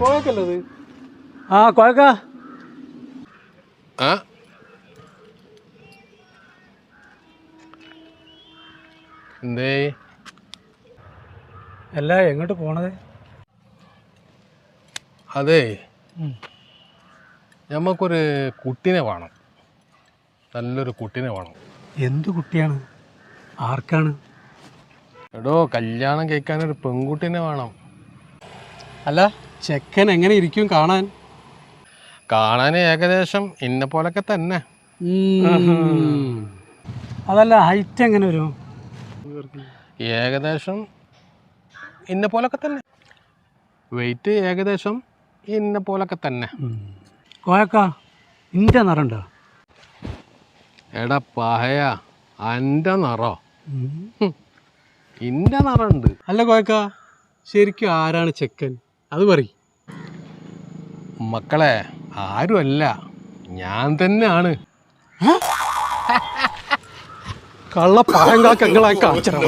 കോയക്കല്ലത് ആ കുഴക്ക. ആ? എന്തേ? അല്ല എങ്ങോട്ട് പോണത്? അതെ. ഞമ്മക്കൊരു കുട്ടീനെ വേണം. നല്ലൊരു കുട്ടീനെ വേണം. എന്ത് കുട്ടിയാണ്? ആർക്കാണ്? എടോ കല്യാണം കഴിക്കാനൊരു പെൺകുട്ടീനെ വേണം. അല്ല ചെക്കൻ എങ്ങനെ ഇരിക്കും കാണാൻ? കാണാൻ ഏകദേശം ഇന്ന പോലൊക്കെ തന്നെ. അതല്ല ഹൈറ്റ് എങ്ങനെ വരും? ഏകദേശം ഇന്ന പോലൊക്കെ തന്നെ. വെയിറ്റ് ഏകദേശം ഇന്ന പോലൊക്കെ തന്നെ. കോയക്ക ഇന്റെ നിറണ്ടോ എടാ പഹയ അന്റെ നിറോ. ഇന്റെ നിറണ്ട് അല്ല കോയക്ക ശരിക്കും ആരാണ് ചെക്കൻ? അത് പറ മക്കളെ ആരുമല്ല. ഞാൻ തന്നെയാണ്. കള്ള പഴങ്കാക്കങ്ങളായി കാണിച്ചോ.